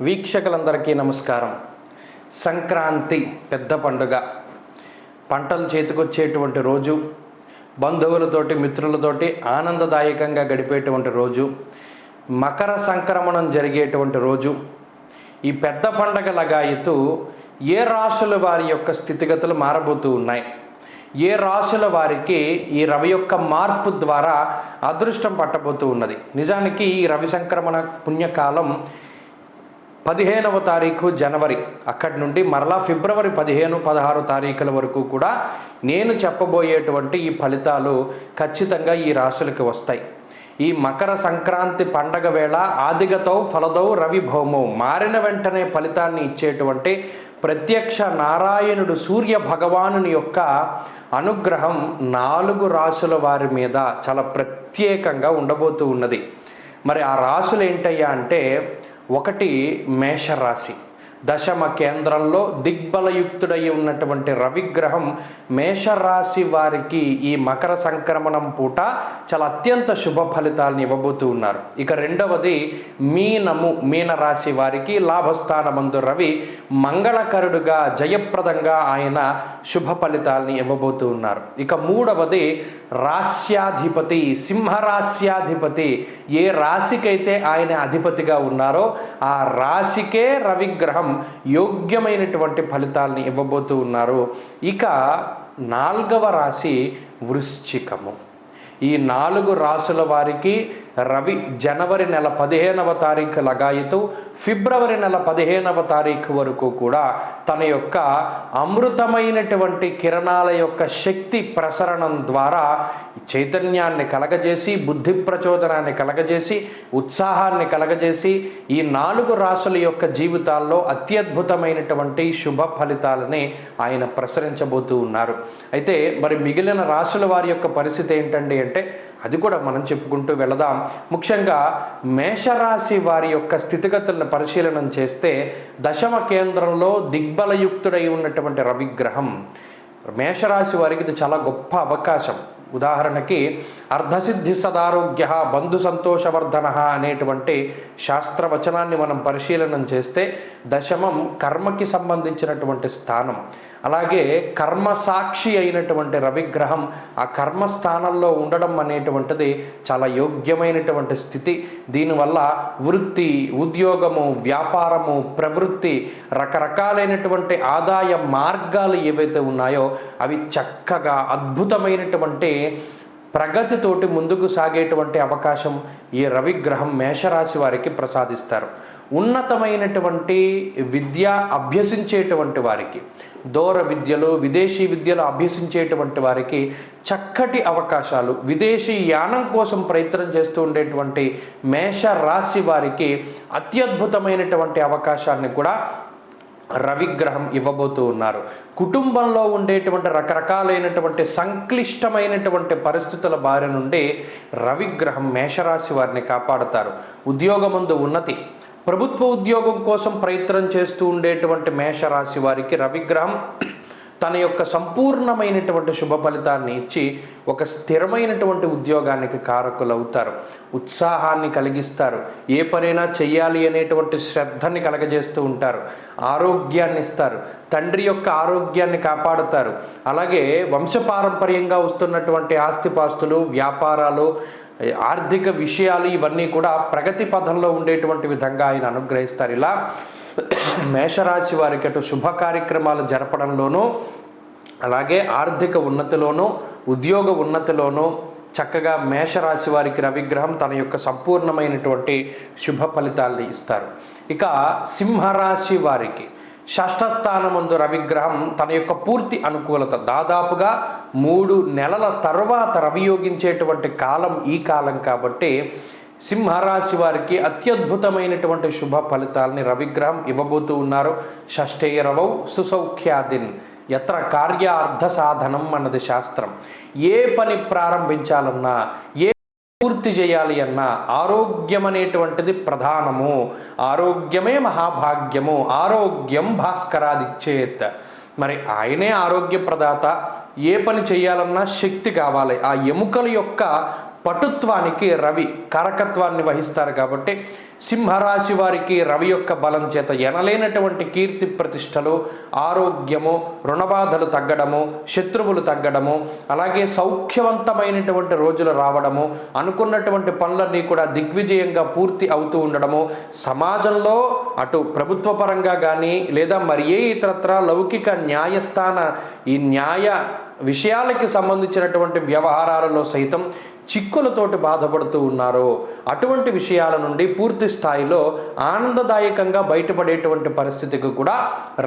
వీక్షకులందరికీ నమస్కారం. సంక్రాంతి పెద్ద పండుగ. పంటలు చేతికొచ్చేటువంటి రోజు. బంధువులతోటి మిత్రులతోటి ఆనందదాయకంగా గడిపేటువంటి రోజు. మకర సంక్రమణం జరిగేటువంటి రోజు. ఈ పెద్ద పండగ లగాయతూ ఏ రాశుల వారి యొక్క స్థితిగతులు మారబోతూ ఉన్నాయి? ఏ రాశుల వారికి ఈ రవి యొక్క మార్పు ద్వారా అదృష్టం పట్టబోతూ ఉన్నది? నిజానికి ఈ రవి సంక్రమణ పుణ్యకాలం పదిహేనవ తారీఖు జనవరి. అక్కడి నుండి మరలా ఫిబ్రవరి పదిహేను పదహారు తారీఖుల వరకు కూడా నేను చెప్పబోయేటువంటి ఈ ఫలితాలు ఖచ్చితంగా ఈ రాశులకి వస్తాయి. ఈ మకర సంక్రాంతి పండగ వేళ ఆదిగతో ఫలదౌ రవిభౌమౌ మారిన వెంటనే ఫలితాన్ని ఇచ్చేటువంటి ప్రత్యక్ష నారాయణుడు సూర్య భగవానుని యొక్క అనుగ్రహం నాలుగు రాశుల వారి మీద చాలా ప్రత్యేకంగా ఉండబోతూ ఉన్నది. మరి ఆ రాశులు ఏంటయ్యా అంటే ఒకటి మేషరాశి. దశమ కేంద్రంలో దిగ్బలయుక్తుడై ఉన్నటువంటి రవిగ్రహం మేషరాశి వారికి ఈ మకర సంక్రమణం పూట చాలా అత్యంత శుభ ఫలితాలను ఇవ్వబోతూ ఉన్నారు. ఇక రెండవది మీనము మీనరాశి వారికి లాభస్థానమందు రవి మంగళకరుడుగా జయప్రదంగా ఆయన శుభ ఫలితాలని ఇవ్వబోతూ ఉన్నారు. ఇక మూడవది రాస్యాధిపతి సింహరాస్యాధిపతి ఏ రాశికైతే ఆయన అధిపతిగా ఉన్నారో ఆ రాశికే రవిగ్రహం యోగ్యమైనటువంటి ఫలితాలని ఇవ్వబోతూ ఉన్నారు. ఇక నాల్గవ రాశి వృశ్చికము. ఈ నాలుగు రాసుల వారికి రవి జనవరి నెల పదిహేనవ తారీఖు లగాయితూ ఫిబ్రవరి నెల పదిహేనవ తారీఖు వరకు కూడా తన యొక్క అమృతమైనటువంటి కిరణాల యొక్క శక్తి ప్రసరణం ద్వారా చైతన్యాన్ని కలగజేసి బుద్ధి ప్రచోదనాన్ని కలగజేసి ఉత్సాహాన్ని కలగజేసి ఈ నాలుగు రాసుల యొక్క జీవితాల్లో అత్యద్భుతమైనటువంటి శుభ ఫలితాలని ఆయన ప్రసరించబోతూ ఉన్నారు. అయితే మరి మిగిలిన రాసుల వారి యొక్క పరిస్థితి ఏంటండి అంటే అది కూడా మనం చెప్పుకుంటూ వెళదాం. ముఖ్యంగా మేషరాశి వారి యొక్క స్థితిగతులను పరిశీలనం చేస్తే దశమ కేంద్రంలో దిగ్బలయుక్తుడై ఉన్నటువంటి రవిగ్రహం. మేషరాశి వారికి ఇది చాలా గొప్ప అవకాశం. ఉదాహరణకి అర్ధసిద్ధి సదారోగ్య బంధు సంతోషవర్ధన అనేటువంటి శాస్త్రవచనాన్ని మనం పరిశీలనం చేస్తే దశమం కర్మకి సంబంధించినటువంటి స్థానం. అలాగే కర్మ సాక్షి అయినటువంటి రవిగ్రహం ఆ కర్మ స్థానంలో ఉండడం అనేటువంటిది చాలా యోగ్యమైనటువంటి స్థితి. దీనివల్ల వృత్తి ఉద్యోగము వ్యాపారము ప్రవృత్తి రకరకాలైనటువంటి ఆదాయ మార్గాలు ఏవైతే ఉన్నాయో అవి చక్కగా అద్భుతమైనటువంటి ప్రగతితోటి ముందుకు సాగేటువంటి అవకాశం ఈ రవిగ్రహం మేషరాశి వారికి ప్రసాదిస్తారు. ఉన్నతమైనటువంటి విద్య అభ్యసించేటువంటి వారికి దూర విద్యలు విదేశీ విద్యలు అభ్యసించేటువంటి వారికి చక్కటి అవకాశాలు. విదేశీ యానం కోసం ప్రయత్నం చేస్తూ ఉండేటువంటి మేష రాశి వారికి అత్యద్భుతమైనటువంటి అవకాశాన్ని కూడా రవిగ్రహం ఇవ్వబోతూ ఉన్నారు. కుటుంబంలో ఉండేటువంటి రకరకాలైనటువంటి సంక్లిష్టమైనటువంటి పరిస్థితుల బారి నుండి రవిగ్రహం మేషరాశి వారిని కాపాడుతారు. ఉద్యోగమందు ఉన్నతి. ప్రభుత్వ ఉద్యోగం కోసం ప్రయత్నం చేస్తూ ఉండేటువంటి మేషరాశి వారికి రవిగ్రహం తన యొక్క సంపూర్ణమైనటువంటి శుభ ఫలితాన్ని ఇచ్చి ఒక స్థిరమైనటువంటి ఉద్యోగానికి కారకులు అవుతారు ఉత్సాహాన్ని కలిగిస్తారు. ఏ పనైనా చెయ్యాలి అనేటువంటి శ్రద్ధని కలగజేస్తూ ఉంటారు. ఆరోగ్యాన్ని ఇస్తారు. తండ్రి యొక్క ఆరోగ్యాన్ని కాపాడుతారు. అలాగే వంశపారంపర్యంగా వస్తున్నటువంటి ఆస్తిపాస్తులు వ్యాపారాలు ఆర్థిక విషయాలు ఇవన్నీ కూడా ప్రగతి పథంలో ఉండేటువంటి విధంగా ఆయన అనుగ్రహిస్తారు. ఇలా మేషరాశి వారికి అటు శుభ కార్యక్రమాలు జరపడంలోనూ అలాగే ఆర్థిక ఉన్నతిలోనూ ఉద్యోగ ఉన్నతిలోనూ చక్కగా మేషరాశి వారికి రవిగ్రహం తన యొక్క సంపూర్ణమైనటువంటి శుభ ఫలితాల్ని ఇస్తారు. ఇక సింహరాశి వారికి షష్ఠస్థానమందు రవిగ్రహం తన యొక్క పూర్తి అనుకూలత. దాదాపుగా మూడు నెలల తర్వాత రవియోగించేటువంటి కాలం ఈ కాలం కాబట్టి సింహరాశి వారికి అత్యద్భుతమైనటువంటి శుభ ఫలితాలని రవిగ్రహం ఇవ్వబోతూ ఉన్నారు. షష్ఠేరవౌ సుసౌఖ్యాదిన్. ఎత్ర కార్యార్థ సాధనం అన్నది శాస్త్రం. ఏ పని ప్రారంభించాలన్నా ఏ పూర్తి చేయాలి అన్న ఆరోగ్యం అనేటువంటిది ప్రధానము. ఆరోగ్యమే మహాభాగ్యము. ఆరోగ్యం భాస్కరాదిచ్చేత్. మరి ఆయనే ఆరోగ్య ప్రదాత ఏ పని చేయాలన్నా శక్తి కావాలి. ఆ ఎముకల యొక్క పటుత్వానికి రవి కారకత్వాన్ని వహిస్తారు కాబట్టి సింహరాశి వారికి రవి యొక్క బలం చేత ఎనలేనటువంటి కీర్తి ప్రతిష్టలు ఆరోగ్యము రుణబాధలు తగ్గడము శత్రువులు తగ్గడము అలాగే సౌఖ్యవంతమైనటువంటి రోజులు రావడము అనుకున్నటువంటి పనులన్నీ కూడా దిగ్విజయంగా పూర్తి అవుతూ ఉండడము సమాజంలో అటు ప్రభుత్వ పరంగా కానీ లేదా మరి ఏ ఇతరత్ర లౌకిక న్యాయస్థాన ఈ న్యాయ విషయాలకి సంబంధించినటువంటి వ్యవహారాలలో సైతం చిక్కులతోటి బాధపడుతూ ఉన్నారు. అటువంటి విషయాల నుండి పూర్తి స్థాయిలో ఆనందదాయకంగా బయటపడేటువంటి పరిస్థితికి కూడా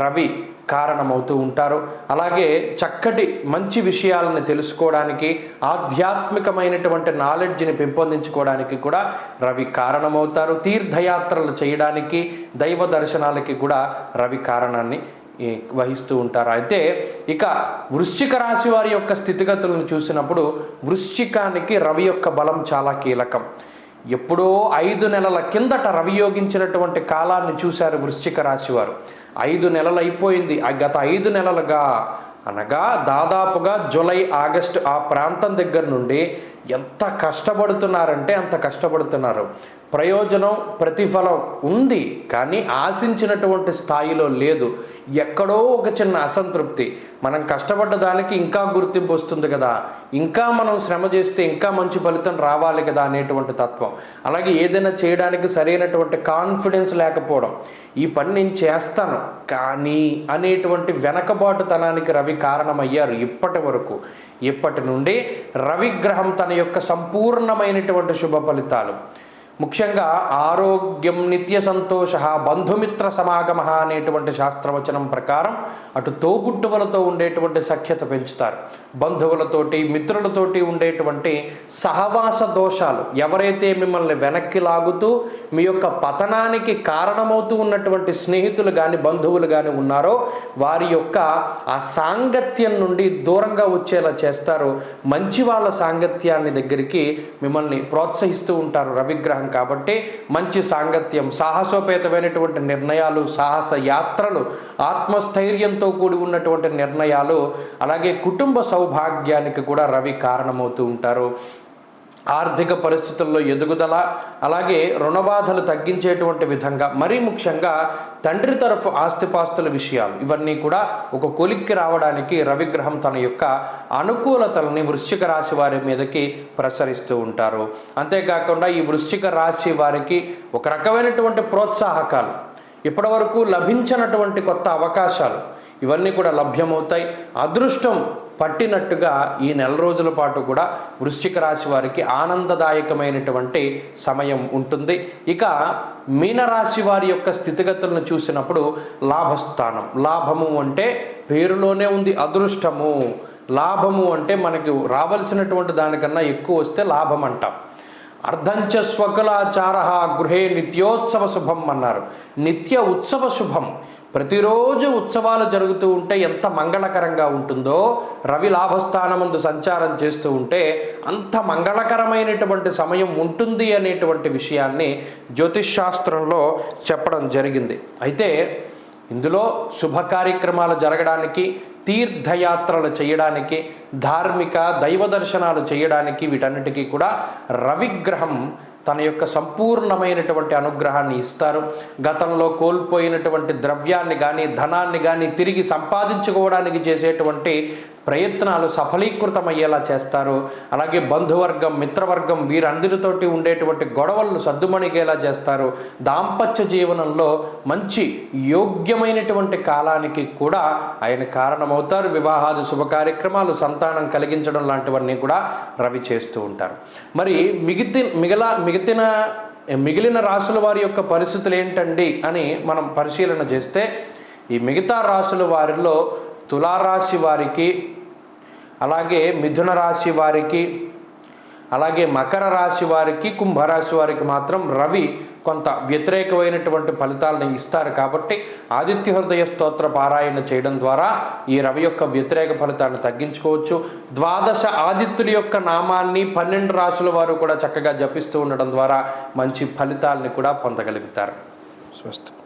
రవి కారణమవుతూ ఉంటారు. అలాగే చక్కటి మంచి విషయాలను తెలుసుకోవడానికి ఆధ్యాత్మికమైనటువంటి నాలెడ్జ్ని పెంపొందించుకోవడానికి కూడా రవి కారణమవుతారు. తీర్థయాత్రలు చేయడానికి దైవ దర్శనాలకి కూడా రవి కారణాన్ని వహిస్తూ ఉంటారు. అయితే ఇక వృశ్చిక రాశి వారి యొక్క స్థితిగతులను చూసినప్పుడు వృశ్చికానికి రవి యొక్క బలం చాలా కీలకం. ఎప్పుడో ఐదు నెలల కిందట రవియోగించినటువంటి కాలాన్ని చూశారు వృశ్చిక రాశివారు ఐదు నెలలు అయిపోయింది. ఆ గత ఐదు నెలలుగా అనగా దాదాపుగా జూలై ఆగస్టు ఆ ప్రాంతం దగ్గర నుండి ఎంత కష్టపడుతున్నారంటే అంత కష్టపడుతున్నారు. ప్రయోజనం ప్రతిఫలం ఉంది కానీ ఆశించినటువంటి స్థాయిలో లేదు. ఎక్కడో ఒక చిన్న అసంతృప్తి. మనం కష్టపడ్డ దానికి ఇంకా గుర్తింపు వస్తుంది కదా. ఇంకా మనం శ్రమ చేస్తే ఇంకా మంచి ఫలితం రావాలి కదా అనేటువంటి తత్వం. అలాగే ఏదైనా చేయడానికి సరైనటువంటి కాన్ఫిడెన్స్ లేకపోవడం. ఈ పని నేను చేస్తాను కానీ అనేటువంటి వెనకబాటుతనానికి రవి కారణమయ్యారు ఇప్పటి వరకు. ఇప్పటి నుండి రవిగ్రహం తన యొక్క సంపూర్ణమైనటువంటి శుభ ఫలితాలు. ముఖ్యంగా ఆరోగ్యం నిత్య సంతోష బంధుమిత్ర సమాగమ అనేటువంటి శాస్త్రవచనం ప్రకారం అటు తోబుట్టువులతో ఉండేటువంటి సఖ్యత పెంచుతారు. బంధువులతోటి మిత్రులతోటి ఉండేటువంటి సహవాస దోషాలు ఎవరైతే మిమ్మల్ని వెనక్కి లాగుతూ మీ యొక్క పతనానికి కారణమవుతూ ఉన్నటువంటి స్నేహితులు కానీ బంధువులు కానీ ఉన్నారో వారి యొక్క ఆ సాంగత్యం నుండి దూరంగా వచ్చేలా చేస్తారు. మంచి వాళ్ళ సాంగత్యాన్ని దగ్గరికి మిమ్మల్ని ప్రోత్సహిస్తూ ఉంటారు రవిగ్రహం కాబట్టి మంచి సాంగత్యం సాహసోపేతమైనటువంటి నిర్ణయాలు సాహస యాత్రలు ఆత్మస్థైర్యంతో కూడి ఉన్నటువంటి నిర్ణయాలు అలాగే కుటుంబ సౌభాగ్యానికి కూడా రవి కారణమవుతూ ఉంటారు. ఆర్థిక పరిస్థితుల్లో ఎదుగుదల అలాగే రుణబాధలు తగ్గించేటువంటి విధంగా మరీ ముఖ్యంగా తండ్రి తరఫు ఆస్తిపాస్తుల విషయాలు ఇవన్నీ కూడా ఒక కొలిక్కి రావడానికి రవిగ్రహం తన యొక్క అనుకూలతలని వృశ్చిక రాశి వారి మీదకి ప్రసరిస్తూ ఉంటారు. అంతేకాకుండా ఈ వృశ్చిక రాశి వారికి ఒక రకమైనటువంటి ప్రోత్సాహకాలు ఇప్పటివరకు లభించినటువంటి కొత్త అవకాశాలు ఇవన్నీ కూడా లభ్యమవుతాయి. అదృష్టం పట్టినట్టుగా ఈ నెల రోజుల పాటు కూడా వృశ్చిక రాశి వారికి ఆనందదాయకమైనటువంటి సమయం ఉంటుంది. ఇక మీనరాశి వారి యొక్క స్థితిగతులను చూసినప్పుడు లాభస్థానం. లాభము అంటే పేరులోనే ఉంది అదృష్టము. లాభము అంటే మనకి రావలసినటువంటి దానికన్నా ఎక్కువ వస్తే లాభం అంటాం అర్ధంచ స్వకులాచార గృహే నిత్యోత్సవ శుభం అన్నారు. నిత్య ఉత్సవ శుభం. ప్రతిరోజు ఉత్సవాలు జరుగుతూ ఉంటే ఎంత మంగళకరంగా ఉంటుందో రవి లాభస్థానముందు సంచారం చేస్తూ ఉంటే అంత మంగళకరమైనటువంటి సమయం ఉంటుంది అనేటువంటి విషయాన్ని జ్యోతిష్ శాస్త్రంలో చెప్పడం జరిగింది. అయితే ఇందులో శుభ కార్యక్రమాలు జరగడానికి తీర్థయాత్రలు చేయడానికి ధార్మిక దైవ దర్శనాలు చేయడానికి వీటన్నిటికీ కూడా రవిగ్రహం తన యొక్క సంపూర్ణమైనటువంటి అనుగ్రహాన్ని ఇస్తారు. గతంలో కోల్పోయినటువంటి ద్రవ్యాన్ని కానీ ధనాన్ని కానీ తిరిగి సంపాదించుకోవడానికి చేసేటువంటి ప్రయత్నాలు సఫలీకృతమయ్యేలా చేస్తారు. అలాగే బంధువర్గం మిత్రవర్గం వీరందరితోటి ఉండేటువంటి గొడవలను సద్దుమణిగేలా చేస్తారు. దాంపత్య జీవనంలో మంచి యోగ్యమైనటువంటి కాలానికి కూడా ఆయన కారణమవుతారు. వివాహాది శుభ కార్యక్రమాలు సంతానం కలిగించడం లాంటివన్నీ కూడా రవి చేస్తూ ఉంటారు. మరి మిగితి మిగల మిగితిన మిగిలిన రాసుల వారి యొక్క పరిస్థితులు ఏంటండి అని మనం పరిశీలన చేస్తే ఈ మిగతా రాసుల వారిలో తులారాశి వారికి అలాగే మిథున రాశి వారికి అలాగే మకర రాశి వారికి కుంభరాశి వారికి మాత్రం రవి కొంత వ్యతిరేకమైనటువంటి ఫలితాలను ఇస్తారు. కాబట్టి ఆదిత్య హృదయ స్తోత్ర పారాయణ చేయడం ద్వారా ఈ రవి యొక్క వ్యతిరేక ఫలితాన్ని తగ్గించుకోవచ్చు. ద్వాదశ ఆదిత్యుడి యొక్క నామాన్ని పన్నెండు రాశుల వారు కూడా చక్కగా జపిస్తూ ఉండడం ద్వారా మంచి ఫలితాలని కూడా పొందగలుగుతారు. స్వస్తి.